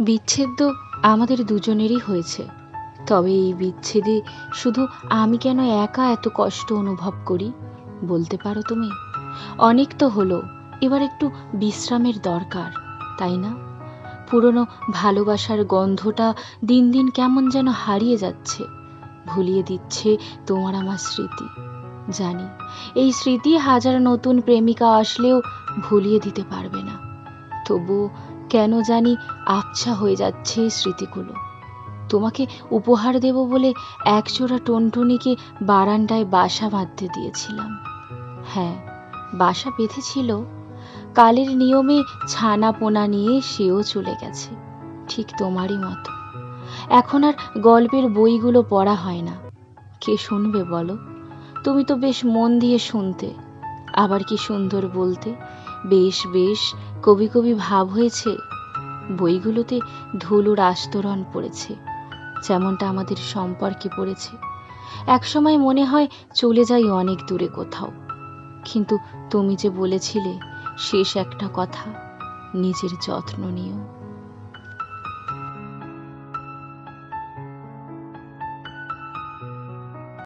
বিচ্ছেদ আমাদের দুজনেরই হয়েছে। তবে এই বিচ্ছেদে শুধু আমি কেন একা এত কষ্ট অনুভব করি, বলতে পারো তুমি? অনেক তো হলো, এবার একটু বিশ্রামের দরকার, তাই না? পুরনো ভালোবাসার গন্ধটা দিন দিন কেমন যেন হারিয়ে যাচ্ছে, ভুলিয়ে দিচ্ছে তোমার আমার স্মৃতি। জানি, এই স্মৃতি হাজার নতুন প্রেমিকা আসলেও ভুলিয়ে দিতে পারবে না। তবু কেন জানি আবছা হয়ে যাচ্ছে স্মৃতিগুলো। তোমাকে উপহার দেব বলে একজোড়া টনটনিকে বারান্দায় বাসা বাঁধতে দিয়েছিলাম। হ্যাঁ বাসা বেঁধেছিল। কালের নিয়মে ছানা পোনা নিয়ে সেও চলে গেছে, ঠিক তোমারই মতো। এখন আর গল্পের বইগুলো পড়া হয় না। কে শুনবে বলো? তুমি তো বেশ মন দিয়ে শুনতে। আবার কি সুন্দর বলতে? বেশ বেশ, কবি কবি ভাব হয়েছে। বইগুলোতে ধুলোর আস্তরণ পড়েছে, যেমনটা আমাদের সম্পর্কে পড়েছে। একসময় মনে হয় চলে যাই অনেক দূরে কোথাও। কিন্তু তুমি যে বলেছিলে, শেষ একটা কথা, নিজের যত্ন নিও।